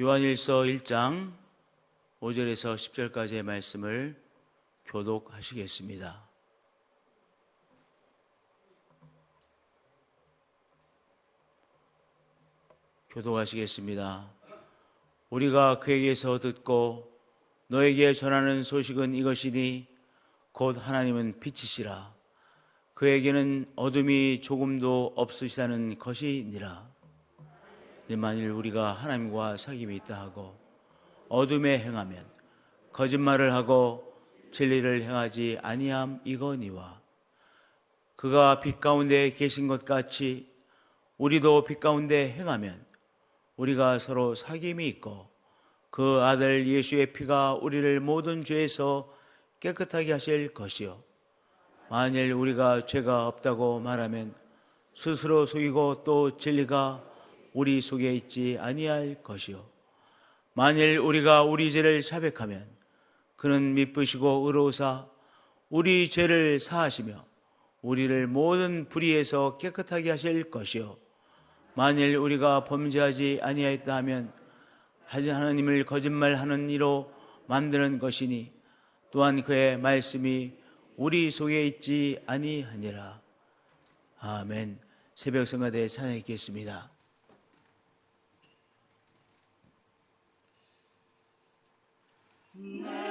요한일서 1장 5절에서 10절까지의 말씀을 교독하시겠습니다. 교독하시겠습니다. 우리가 그에게서 듣고 너에게 전하는 소식은 이것이니 곧 하나님은 빛이시라. 그에게는 어둠이 조금도 없으시다는 것이니라. 만일 우리가 하나님과 사귐이 있다 하고 어둠에 행하면 거짓말을 하고 진리를 행하지 아니함 이거니와. 그가 빛 가운데 계신 것 같이 우리도 빛 가운데 행하면 우리가 서로 사귐이 있고 그 아들 예수의 피가 우리를 모든 죄에서 깨끗하게 하실 것이요. 만일 우리가 죄가 없다고 말하면 스스로 속이고 또 진리가 우리 속에 있지 아니할 것이요 만일 우리가 우리 죄를 자백하면 그는 미쁘시고 의로우사 우리 죄를 사하시며 우리를 모든 불의에서 깨끗하게 하실 것이요 만일 우리가 범죄하지 아니하였다 하면 하지 하나님을 거짓말하는 이로 만드는 것이니 또한 그의 말씀이 우리 속에 있지 아니하니라. 아멘. 새벽 성가대 찬양했겠습니다. No.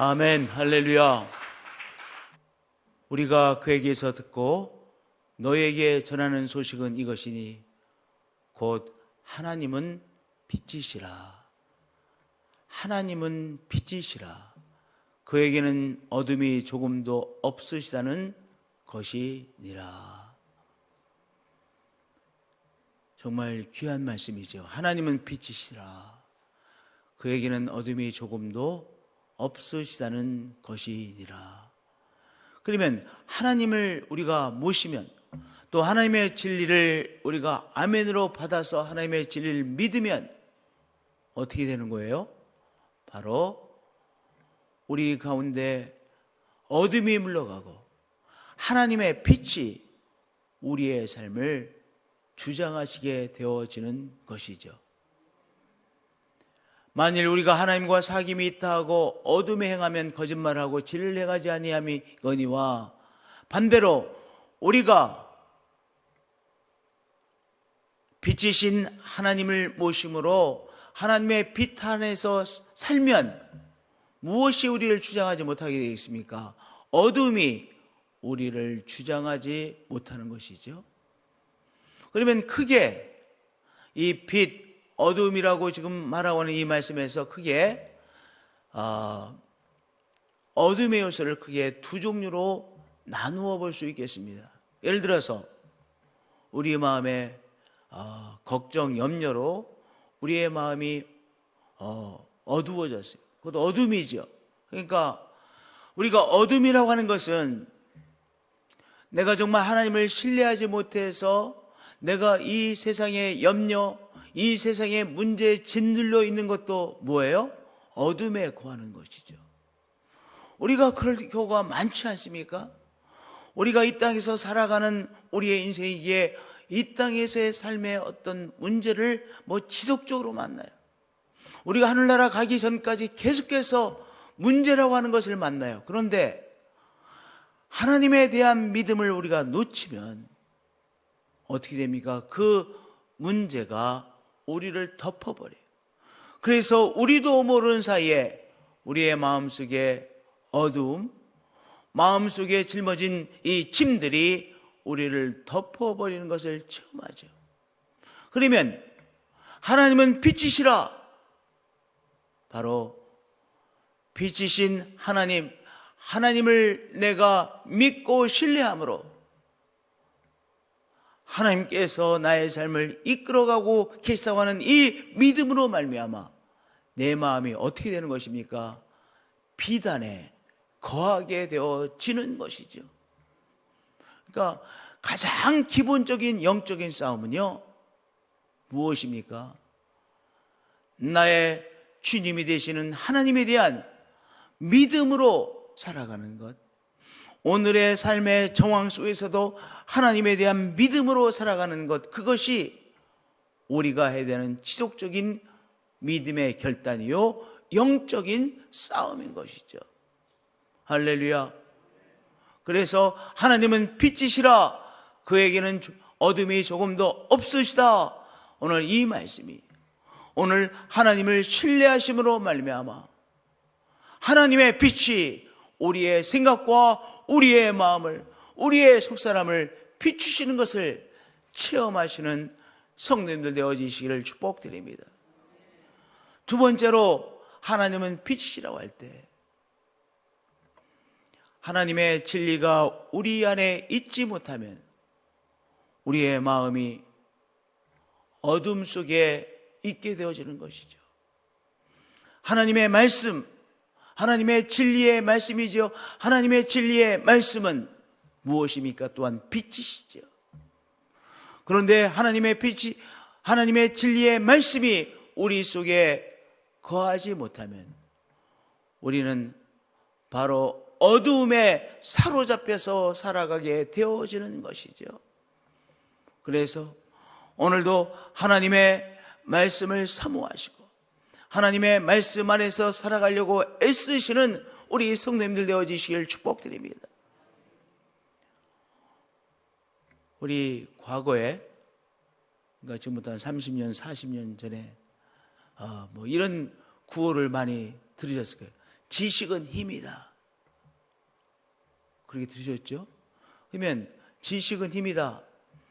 아멘, 할렐루야. 우리가 그에게서 듣고 너에게 전하는 소식은 이것이니 곧 하나님은 빛이시라. 하나님은 빛이시라. 그에게는 어둠이 조금도 없으시다는 것이니라. 정말 귀한 말씀이죠. 하나님은 빛이시라. 그에게는 어둠이 조금도 없으시다는 것이니라. 그러면 하나님을 우리가 모시면 또 하나님의 진리를 우리가 아멘으로 받아서 하나님의 진리를 믿으면 어떻게 되는 거예요? 바로 우리 가운데 어둠이 물러가고 하나님의 빛이 우리의 삶을 주장하시게 되어지는 것이죠. 만일 우리가 하나님과 사귐이 있다 하고 어둠에 행하면 거짓말하고 진리를 행하지 아니함이 거니와 반대로 우리가 빛이신 하나님을 모심으로 하나님의 빛 안에서 살면 무엇이 우리를 주장하지 못하게 되겠습니까? 어둠이 우리를 주장하지 못하는 것이죠. 그러면 크게 이 빛, 어둠이라고 지금 말하고 있는 이 말씀에서 크게 어, 어둠의 요소를 크게 두 종류로 나누어 볼 수 있겠습니다. 예를 들어서 우리 마음에 어, 걱정, 염려로 우리의 마음이 어, 어두워졌어요. 그것 어둠이죠. 그러니까 우리가 어둠이라고 하는 것은 내가 정말 하나님을 신뢰하지 못해서 내가 이 세상의 염려, 이 세상의 문제에 짓눌려 있는 것도 뭐예요? 어둠에 거하는 것이죠. 우리가 그럴 경우가 많지 않습니까? 우리가 이 땅에서 살아가는 우리의 인생이기에 이 땅에서의 삶의 어떤 문제를 뭐 지속적으로 만나요. 우리가 하늘나라 가기 전까지 계속해서 문제라고 하는 것을 만나요. 그런데 하나님에 대한 믿음을 우리가 놓치면 어떻게 됩니까? 그 문제가 우리를 덮어버려요. 그래서 우리도 모르는 사이에 우리의 마음속에 어두움, 마음속에 짊어진 이 짐들이 우리를 덮어버리는 것을 체험하죠. 그러면 하나님은 빛이시라. 바로 빛이신 하나님, 하나님을 내가 믿고 신뢰함으로 하나님께서 나의 삶을 이끌어가고 계시다고 이 믿음으로 말미암아 내 마음이 어떻게 되는 것입니까? 비단에 거하게 되어지는 것이죠. 그러니까 가장 기본적인 영적인 싸움은요 무엇입니까? 나의 주님이 되시는 하나님에 대한 믿음으로 살아가는 것. 오늘의 삶의 정황 속에서도 하나님에 대한 믿음으로 살아가는 것. 그것이 우리가 해야 되는 지속적인 믿음의 결단이요. 영적인 싸움인 것이죠. 할렐루야. 그래서 하나님은 빛이시라. 그에게는 어둠이 조금도 없으시다. 오늘 이 말씀이 오늘 하나님을 신뢰하심으로 말미암아 하나님의 빛이 우리의 생각과 우리의 마음을 우리의 속사람을 비추시는 것을 체험하시는 성도님들 되어지시기를 축복드립니다. 두 번째로 하나님은 빛이시라고 할 때 하나님의 진리가 우리 안에 있지 못하면 우리의 마음이 어둠 속에 있게 되어지는 것이죠. 하나님의 말씀, 하나님의 진리의 말씀이죠. 하나님의 진리의 말씀은 무엇입니까? 또한 빛이시죠. 그런데 하나님의 빛이, 하나님의 진리의 말씀이 우리 속에 거하지 못하면 우리는 바로 어두움에 사로잡혀서 살아가게 되어지는 것이죠. 그래서 오늘도 하나님의 말씀을 사모하시고 하나님의 말씀 안에서 살아가려고 애쓰시는 우리 성도님들 되어지시길 축복드립니다. 우리 과거에 그러니까 지금부터 한 30년, 40년 전에 어, 뭐 이런 구호를 많이 들으셨을 거예요. 지식은 힘이다. 그렇게 들으셨죠? 그러면 지식은 힘이다.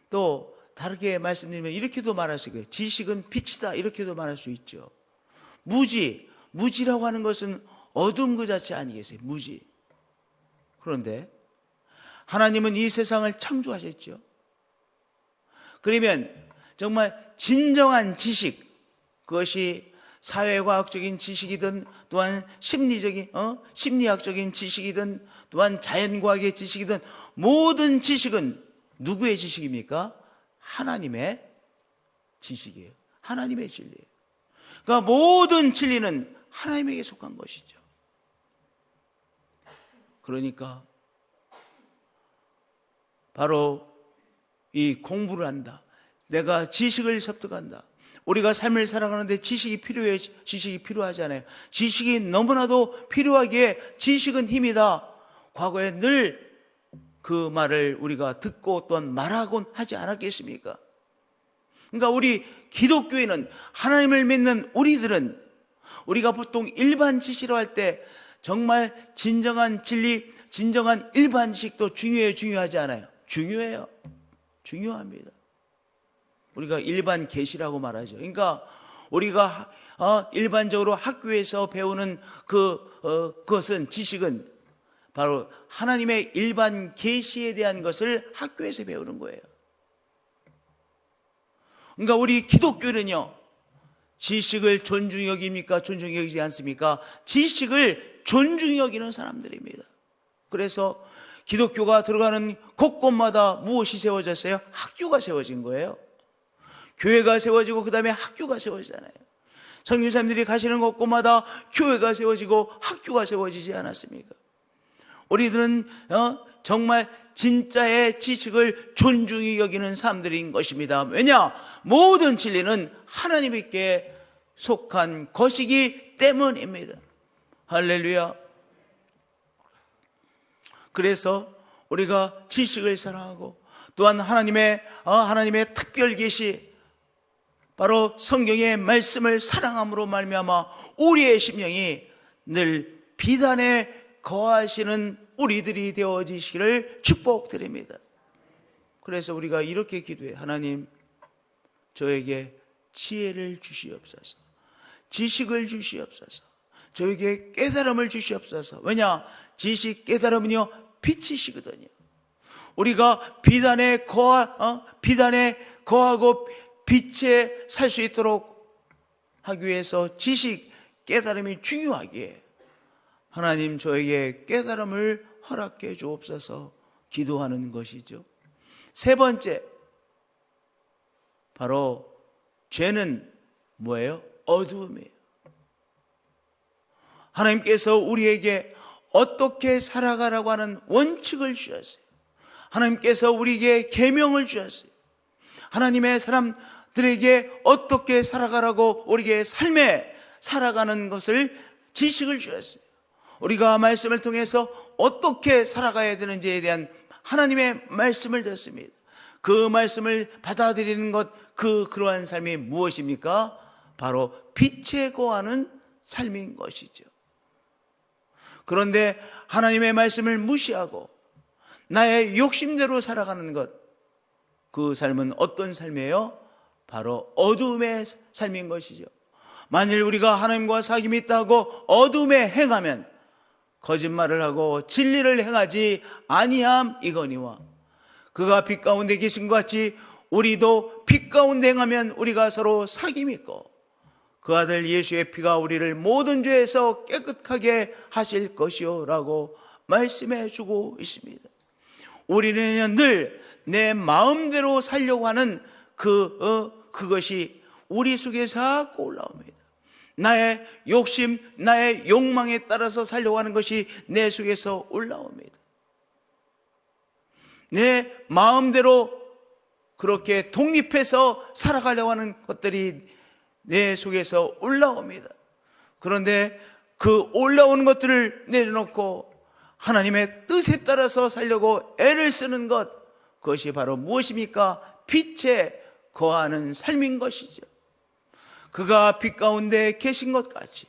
또 다르게 말씀드리면 이렇게도 말할 수 있고요. 지식은 빛이다. 이렇게도 말할 수 있죠. 무지, 무지라고 하는 것은 어둠 그 자체 아니겠어요? 무지. 그런데 하나님은 이 세상을 창조하셨죠. 그러면 정말 진정한 지식, 그것이 사회과학적인 지식이든 또한 심리적인, 어? 심리학적인 지식이든 또한 자연과학의 지식이든 모든 지식은 누구의 지식입니까? 하나님의 지식이에요. 하나님의 진리예요. 그러니까 모든 진리는 하나님에게 속한 것이죠. 그러니까 바로 이 공부를 한다. 내가 지식을 습득한다. 우리가 삶을 살아가는데 지식이 필요해, 지식이 필요하잖아요. 지식이 너무나도 필요하기에 지식은 힘이다. 과거에 늘 그 말을 우리가 듣고 또한 말하곤 하지 않았겠습니까? 그러니까 우리 기독교인은 하나님을 믿는 우리들은 우리가 보통 일반 지식으로 할 때 정말 진정한 진리, 진정한 일반 지식도 중요해요, 중요하지 않아요? 중요해요. 중요합니다. 우리가 일반 계시라고 말하죠. 그러니까 우리가 어, 일반적으로 학교에서 배우는 그 어, 그것은 지식은 바로 하나님의 일반 계시에 대한 것을 학교에서 배우는 거예요. 그러니까 우리 기독교는요. 지식을 존중히 여깁니까? 존중히 여기지 않습니까? 지식을 존중히 여기는 사람들입니다. 그래서 기독교가 들어가는 곳곳마다 무엇이 세워졌어요? 학교가 세워진 거예요. 교회가 세워지고 그 다음에 학교가 세워지잖아요. 성교사님들이 가시는 곳곳마다 교회가 세워지고 학교가 세워지지 않았습니까? 우리들은 어, 정말 진짜의 지식을 존중히 여기는 사람들인 것입니다. 왜냐? 모든 진리는 하나님께 속한 것이기 때문입니다. 할렐루야. 그래서 우리가 지식을 사랑하고 또한 하나님의 어, 하나님의 특별 계시 바로 성경의 말씀을 사랑함으로 말미암아 우리의 심령이 늘 비단에 거하시는 우리들이 되어지시기를 축복드립니다. 그래서 우리가 이렇게 기도해 하나님 저에게 지혜를 주시옵소서. 지식을 주시옵소서. 저에게 깨달음을 주시옵소서. 왜냐? 지식 깨달음은요 빛이시거든요. 우리가 비단에 거하 어? 비단에 거하고 빛에 살 수 있도록 하기 위해서 지식 깨달음이 중요하기에 하나님 저에게 깨달음을 허락해 주옵소서 기도하는 것이죠. 세 번째, 바로 죄는 뭐예요? 어두움이에요. 하나님께서 우리에게 어떻게 살아가라고 하는 원칙을 주셨어요. 하나님께서 우리에게 계명을 주셨어요. 하나님의 사람들에게 어떻게 살아가라고 우리에게 삶에 살아가는 것을 지식을 주셨어요. 우리가 말씀을 통해서 어떻게 살아가야 되는지에 대한 하나님의 말씀을 듣습니다. 그 말씀을 받아들이는 것, 그 그러한 삶이 무엇입니까? 바로 빛에 거하는 삶인 것이죠. 그런데 하나님의 말씀을 무시하고 나의 욕심대로 살아가는 것, 그 삶은 어떤 삶이에요? 바로 어둠의 삶인 것이죠. 만일 우리가 하나님과 사귐이 있다고 어둠에 행하면 거짓말을 하고 진리를 행하지 아니함 이거니와 그가 빛 가운데 계신 것 같이 우리도 빛 가운데 행하면 우리가 서로 사귐이 있고 그 아들 예수의 피가 우리를 모든 죄에서 깨끗하게 하실 것이요라고 말씀해 주고 있습니다. 우리는 늘 내 마음대로 살려고 하는 그 어, 그것이 우리 속에 자꾸 올라옵니다. 나의 욕심, 나의 욕망에 따라서 살려고 하는 것이 내 속에서 올라옵니다. 내 마음대로 그렇게 독립해서 살아가려고 하는 것들이 내 속에서 올라옵니다. 그런데 그 올라오는 것들을 내려놓고 하나님의 뜻에 따라서 살려고 애를 쓰는 것, 그것이 바로 무엇입니까? 빛에 거하는 삶인 것이죠. 그가 빛 가운데 계신 것 같이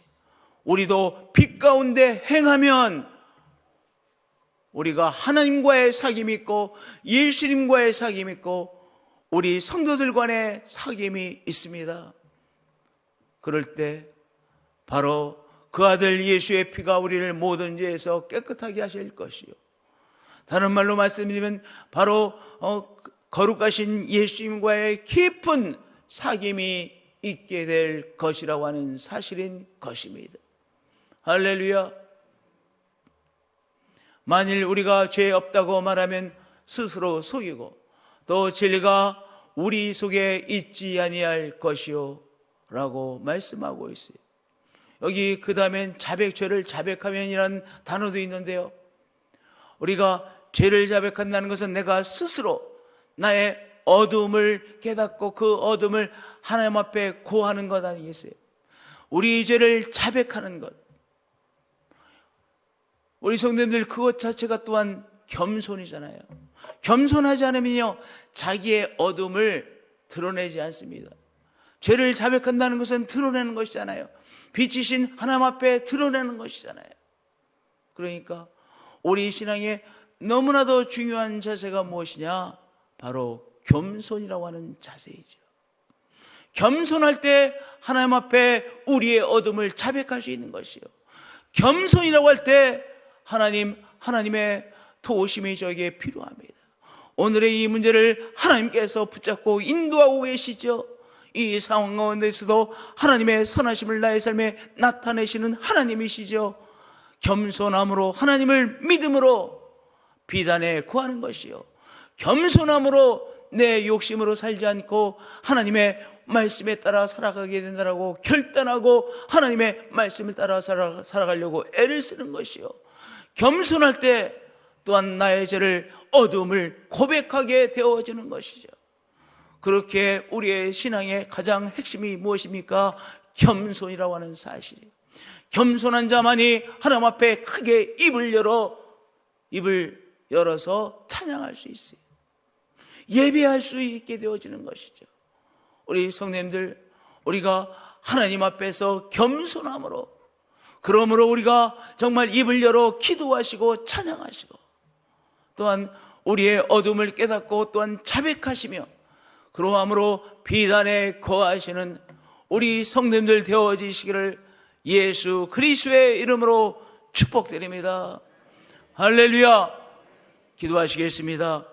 우리도 빛 가운데 행하면 우리가 하나님과의 사귐이 있고 예수님과의 사귐이 있고 우리 성도들 간의 사귐이 있습니다. 그럴 때 바로 그 아들 예수의 피가 우리를 모든 죄에서 깨끗하게 하실 것이요. 다른 말로 말씀드리면 바로 어, 거룩하신 예수님과의 깊은 사귐이 있게 될 것이라고 하는 사실인 것입니다. 할렐루야. 만일 우리가 죄 없다고 말하면 스스로 속이고 또 진리가 우리 속에 있지 아니할 것이요 라고 말씀하고 있어요. 여기 그 다음엔 자백죄를 자백하면이라는 단어도 있는데요. 우리가 죄를 자백한다는 것은 내가 스스로 나의 어둠을 깨닫고 그 어둠을 하나님 앞에 고하는 것 아니겠어요? 우리 죄를 자백하는 것. 우리 성도님들 그것 자체가 또한 겸손이잖아요. 겸손하지 않으면요, 자기의 어둠을 드러내지 않습니다. 죄를 자백한다는 것은 드러내는 것이잖아요. 빛이신 하나님 앞에 드러내는 것이잖아요. 그러니까 우리 신앙에 너무나도 중요한 자세가 무엇이냐? 바로 겸손이라고 하는 자세이죠. 겸손할 때 하나님 앞에 우리의 어둠을 자백할 수 있는 것이요. 겸손이라고 할 때 하나님, 하나님의 도우심이 저에게 필요합니다. 오늘의 이 문제를 하나님께서 붙잡고 인도하고 계시죠. 이 상황 가운데서도 하나님의 선하심을 나의 삶에 나타내시는 하나님이시죠. 겸손함으로 하나님을 믿음으로 비단에 구하는 것이요. 겸손함으로 내 욕심으로 살지 않고 하나님의 말씀에 따라 살아가게 된다라고 결단하고 하나님의 말씀을 따라 살아, 살아가려고 애를 쓰는 것이요. 겸손할 때 또한 나의 죄를 어둠을 고백하게 되어지는 것이죠. 그렇게 우리의 신앙의 가장 핵심이 무엇입니까? 겸손이라고 하는 사실이에요. 겸손한 자만이 하나님 앞에 크게 입을 열어 입을 열어서 찬양할 수 있어요. 예배할 수 있게 되어지는 것이죠. 우리 성도님들 우리가 하나님 앞에서 겸손함으로 그러므로 우리가 정말 입을 열어 기도하시고 찬양하시고 또한 우리의 어둠을 깨닫고 또한 자백하시며 그러함으로 비단에 거하시는 우리 성도님들 되어지시기를 예수 그리스도의 이름으로 축복드립니다. 할렐루야. 기도하시겠습니다.